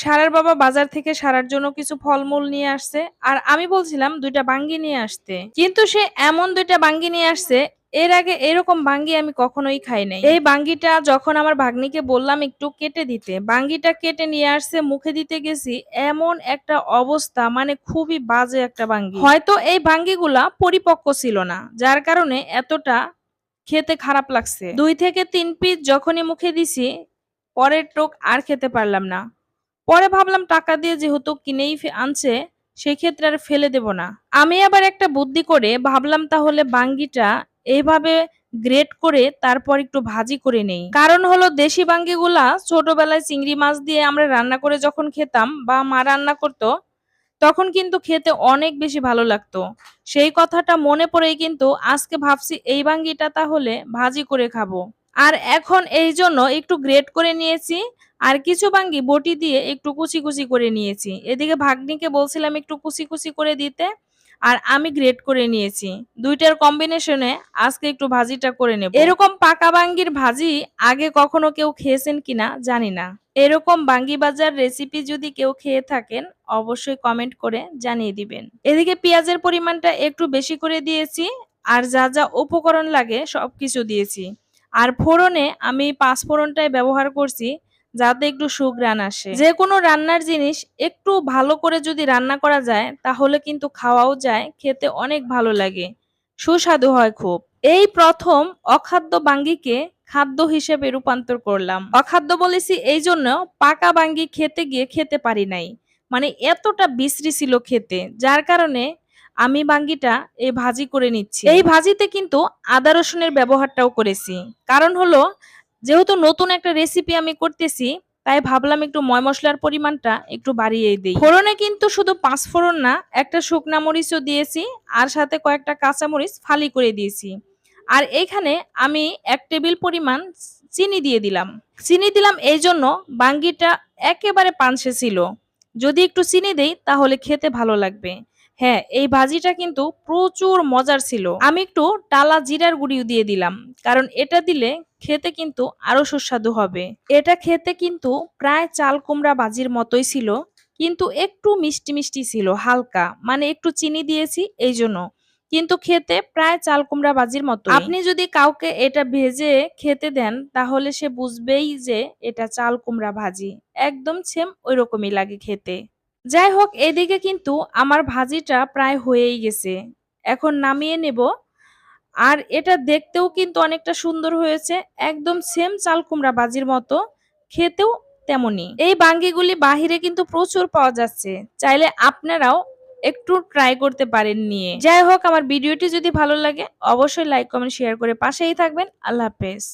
সারার বাবা বাজার থেকে সারার জন্য কিছু ফলমূল নিয়ে আসছে, আর আমি বলছিলাম দুইটা বাঙ্গি নিয়ে আসতে। কিন্তু সে এমন দুইটা বাঙ্গি নিয়ে আসছে, এর আগে এরকম বাঙ্গি আমি কখনোই খাই নাই। এই বাঙ্গিটা যখন আমার ভাগ্নিকে বললাম একটু কেটে দিতে, বাঙ্গিটা কেটে নিয়ে আসছে, মুখে দিতে গেছি, এমন একটা অবস্থা মানে খুবই বাজে একটা বাঙ্গি। হয়তো এই বাঙ্গিগুলা পরিপক্ক ছিল না, যার কারণে এতটা খেতে খারাপ লাগছে। দুই থেকে তিন পিস যখনই মুখে দিছি, পরের টোক আর খেতে পারলাম না। পরে ভাবলাম টাকা দিয়ে যেহেতু কিনেই আনছে, সেক্ষেত্রে আর ফেলে দেব না। আমি আবার একটা বুদ্ধি করে ভাবলাম তাহলে বাঙ্গিটা এইভাবে গ্রেট করে তারপর একটু ভাজি করে নেই। কারণ হলো দেশি বাঙ্গিগুলা ছোটবেলায় চিংড়ি মাছ দিয়ে আমরা রান্না করে যখন খেতাম বা মা রান্না করতো, তখন কিন্তু খেতে অনেক বেশি ভালো লাগতো। সেই কথাটা মনে পড়েই কিন্তু আজকে ভাবছি এই বাঙ্গিটা তাহলে ভাজি করে খাব। আর এখন এই জন্য একটু গ্রেট করে নিয়েছি আর কিছু বাঙ্গি বটি দিয়ে একটু কুচি কুচি করে নিয়েছি। এদিকে ভাগ্নিকে বলছিলাম একটু কুচি কুচি করে দিতে, আর আমি গ্রেট করে নিয়েছি। দুইটার কম্বিনেশনে আজকে একটু ভাজিটা করে নেব। এরকম পাকা বাঙ্গির ভাজি আগে কখনো কেউ খেয়েছেন কিনা জানি না। এরকম বাঙ্গি বাজার রেসিপি যদি কেউ খেয়ে থাকেন, অবশ্যই কমেন্ট করে জানিয়ে দিবেন। এদিকে পেঁয়াজের পরিমাণটা একটু বেশি করে দিয়েছি, আর যা যা উপকরণ লাগে সব কিছু দিয়েছি। আর ফোড়নে আমি পাঁচ ফোড়নটাই ব্যবহার করছি যাতে একটু সুঘ্রাণ আসে। যে কোনো রান্নার জিনিস একটু ভালো করে যদি রান্না করা যায়, তাহলে কিন্তু খাওয়াও যায়, খেতে অনেক ভালো লাগে। সুস্বাদু হয় খুব। এই প্রথম অখাদ্য বাঙ্গিকে খাদ্য হিসেবে রূপান্তর করলাম। অখাদ্য বলেছি এই জন্য পাকা বাঙ্গি খেতে গিয়ে খেতে পারি নাই। মানে এতটা বিশ্রী ছিল খেতে, যার কারণে আমি বাঙ্গিটা এই ভাজি করে নিচ্ছি। এই ভাজিতে কিন্তু আদা রসুনের ব্যবহারটাও করেছি। কারণ হলো যেহেতু নতুন একটা রেসিপি আমি করতেছি, তাই ভাবলাম একটু ময় মশলার পরিমাণটা একটু বাড়িয়ে দিই। ফোড়নে কিন্তু শুধু পাঁচ ফোড়ন না, একটা শুকনা মরিচও দিয়েছি, আর সাথে কয়েকটা কাঁচা মরিচ ফালি করে দিয়েছি। আর এখানে আমি এক টেবিল পরিমাণ চিনি দিয়ে দিলাম। চিনি দিলাম এই জন্য বাঙ্গিটা একেবারে পানসে ছিল। যদি একটু চিনি দেই, তাহলে খেতে ভালো লাগবে। হ্যাঁ এই ভাজিটা কিন্তু প্রচুর মজার ছিল। আমি একটু টালা জিরার গুঁড়িও দিয়ে দিলাম, কারণ এটা দিলে খেতে কিন্তু আরও সুস্বাদু হবে। এটা খেতে কিন্তু প্রায় চাল কুমড়া বাজির মতোই ছিল, কিন্তু একটু মিষ্টি মিষ্টি ছিল, হালকা। মানে একটু চিনি দিয়েছি, এই জন্য। কিন্তু খেতে প্রায় চাল কুমড়া বাজির মতো আপনি যদি কাউকে এটা ভেজে খেতে দেন, তাহলে সে বুঝবেই যে এটা চাল কুমড়া ভাজি। একদম সেম ওই রকমই লাগে খেতে। যাই হোক, এদিকে কিন্তু আমার ভাজিটা প্রায় হয়েই গেছে। এখন নামিয়ে নেব। আর এটা দেখতেও কিন্তু অনেকটা সুন্দর হয়েছে, একদম সেম চাল কুমড়া বাজির মতো, খেতেও তেমনই। এই বাঙ্গিগুলি বাহিরে কিন্তু প্রচুর পাওয়া যাচ্ছে, চাইলে আপনারাও একটু ট্রাই করতে পারেন নিয়ে। যাই হোক, আমার ভিডিওটি যদি ভালো লাগে, অবশ্যই লাইক কমেন্ট শেয়ার করে পাশেই থাকবেন। আল্লাহ হাফেজ।